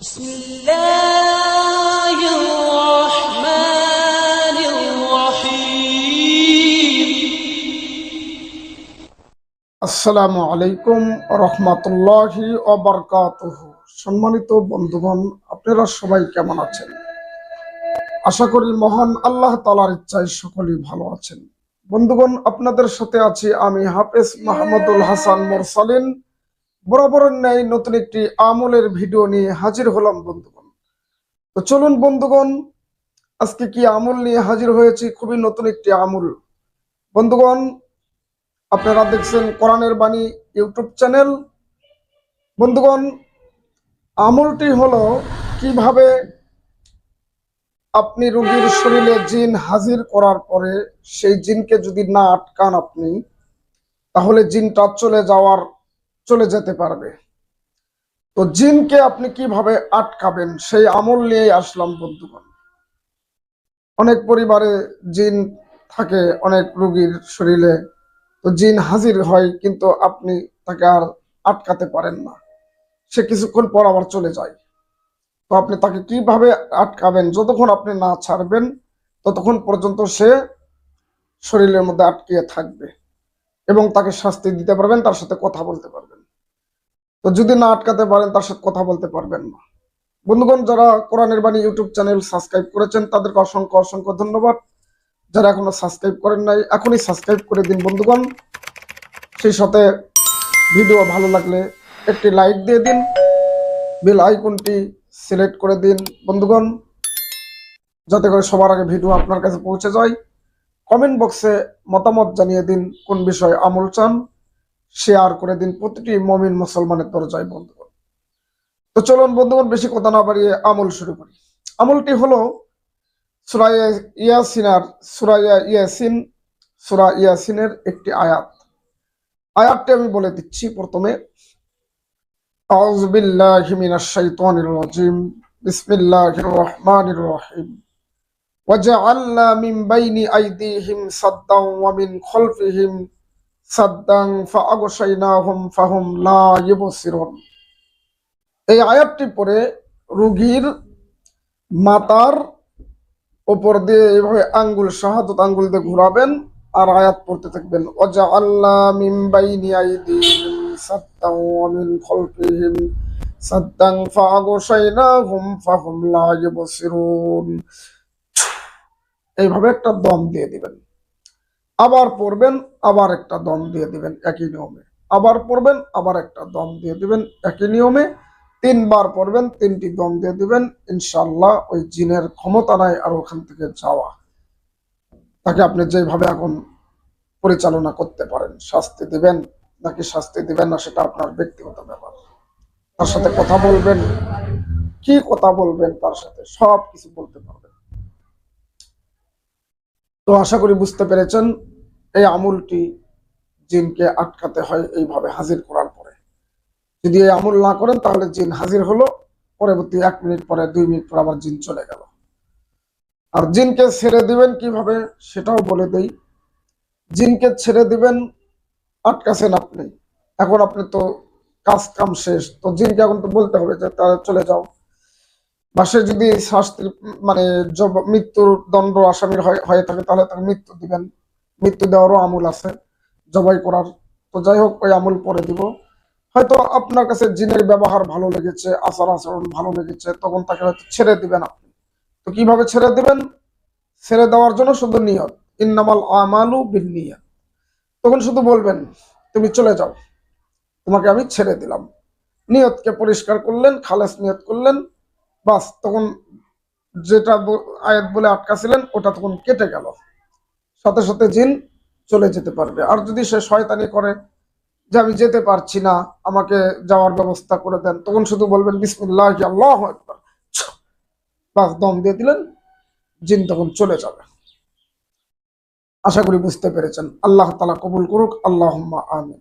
بسم الله الرحمن الرحيم আসসালামু আলাইকুম রহমতুল্লাহি অবরকাতুহ সম্মানিত বন্ধুগণ আপনারা সবাই কেমন আছেন আশা করি মহান আল্লাহ তালার ইচ্ছায় সকলেই ভালো আছেন বন্ধুগণ আপনাদের সাথে আছি আমি হাফেজ মাহমুদুল হাসান মোরসালিন বরাবরের ন্যায় নতুন একটি আমলের ভিডিও নিয়ে হাজির হলাম বন্ধুগণ। তো চলুন বন্ধুগণ, আজকে কি আমল নিয়ে হাজির হয়েছি? খুবই নতুন একটি আমল। বন্ধুগণ, আপনারা দেখছেন কোরআনের বাণী ইউটিউব চ্যানেল। বন্ধুগণ, আমলটি হলো কীভাবে আপনি রোগীর শরীরে জিন হাজির করার পরে সেই জিনকে যদি না আটকান আপনি, তাহলে জিনটা চলে যাওয়ার চলে যেতে পারবে। তো জিনকে আপনি কীভাবে আটকাবেন, সেই আমল নিয়ে আসলাম বন্ধুগণ। অনেক পরিবারে জিন থাকে, অনেক রুগীর শরীরে। তো জিন হাজির হয়, কিন্তু আপনি তাকে আর আটকাতে পারেন না। সে কিছুক্ষণ পর আবার চলে যায়। তো আপনি তাকে কীভাবে আটকাবেন, যতক্ষণ আপনি না ছাড়বেন, ততক্ষণ পর্যন্ত সে শরীরের মধ্যে আটকিয়ে থাকবে এবং তাকে শাস্তি দিতে পারবেন, তার সাথে কথা বলতে পারবেন। তো যদি না আটকাতে পারেন, তার সাথে কথা বলতে পারবেন না। বন্ধুগণ, যারা কোরআনের বাণী ইউটিউব চ্যানেল সাবস্ক্রাইব করেছেন, তাদেরকে অসংখ্য অসংখ্য ধন্যবাদ। যারা এখনও সাবস্ক্রাইব করেন নাই, এখনই সাবস্ক্রাইব করে দিন বন্ধুগণ। সেই সাথে ভিডিও ভালো লাগলে একটি লাইক দিয়ে দিন, বেল আইকনটি সিলেক্ট করে দিন বন্ধুগণ, যাতে করে সবার আগে ভিডিও আপনার কাছে পৌঁছে যায়। কমেন্ট বক্সে মতামত জানিয়ে দিন কোন বিষয়ে আমল চান। শেয়ার করে দিন প্রতিটি মমিন মুসলমানের দরজায় বন্ধুগণ তো চলুন বন্ধুগণ বেশি কথা না বাড়িয়ে আমল শুরু করি আমলটি হলো সুরাইয়া ইয়াসিনার সুরাইয়া ইয়াসিন সুরা ইয়াসিনের একটি আয়াত আয়াতটি আমি বলে দিচ্ছি প্রথমে أعوذ بالله من الشيطان الرجيم بسم الله الرحمن الرحيم وجعلنا من بين أيديهم صدا ومن خلفهم সাদ্দাং ফাহুম এই আয়াতটি পরে রুগীর মাতার ওপর দিয়ে এইভাবে আঙ্গুল, শাহাদত আঙ্গুল দিয়ে ঘুরাবেন আর আয়াত পড়তে থাকবেন। ওজা আল্লাহ মিম্বাইনিয়াই সাদ্দাং ফাহুম লা এইভাবে একটা দম দিয়ে দিবেন। আবার পড়বেন, আবার একটা দম দিয়ে দিবেন একই নিয়মে। আবার পড়বেন, আবার একটা দম দিয়ে দিবেন একই নিয়মে। তিনবার পড়বেন, তিনটি দম দিয়ে দিবেন ইনশাল্লাহ ওই জিনের ক্ষমতা নাই আর ওখান থেকে যাওয়া। তাকে আপনি যেভাবে এখন পরিচালনা করতে পারেন, শাস্তি দিবেন, নাকি শাস্তি দিবেন না সেটা আপনার ব্যক্তিগত ব্যাপার। তার সাথে কথা বলবেন, কি কথা বলবেন তার সাথে সব কিছু বলতে পারবেন। তো আশা করি বুঝতে পেরেছেন, এই আমুলটি জিনকে আটকাতে হয় এইভাবে হাজির করার পরে। যদি এই আমল না করেন, তাহলে জিন হাজির হলো, পরবর্তী এক মিনিট পরে, দুই মিনিট পরে আবার জিন চলে গেল। আর জিনকে ছেড়ে দিবেন কীভাবে, সেটাও বলে দেই। জিনকে ছেড়ে দিবেন, আটকাছেন আপনি। এখন আপনি তো কাজ কাম শেষ, তো জিনকে এখন তো বলতে হবে যে তারা চলে যাও। বা সে যদি শাস্তি মানে মৃত্যুর দণ্ড আসামির হয়- থাকে, তাহলে তাকে মৃত্যু দিবেন। মৃত্যু দেওয়ারও আমল আছে, জবাই করার। তো যাই হোক, ওই আমল পরে দিব। হয়তো আপনার কাছে জিনের ব্যবহার ভালো লেগেছে, আচার আচরণ ভালো লেগেছে, তখন তাকে হয়তো ছেড়ে দিবেন আপনি। তো কীভাবে ছেড়ে দিবেন? ছেড়ে দেওয়ার জন্য শুধু নিয়ত, ইন্নামাল আমালু বিন নিয়ত। তখন শুধু বলবেন, তুমি চলে যাও। তোমাকে আমি ছেড়ে দিলাম। নিয়তকে পরিষ্কার করলেন, খালেস নিয়ত করলেন বাস, তখন যেটা আয়াত বলে আটকাছিলেন, ওটা তখন কেটে গেল। সাথে সাথে জিন চলে যেতে পারবে। আর যদি সে শয়তানি করে যে আমি যেতে পারছি না, আমাকে যাওয়ার ব্যবস্থা করে দেন, তখন শুধু বলবেন, বিসমিল্লাহ, আল্লাহ বাস, দম দিয়ে দিলেন, জিন তখন চলে যাবে। আশা করি বুঝতে পেরেছেন। আল্লাহ তালা কবুল করুক। আল্লাহ আমিন।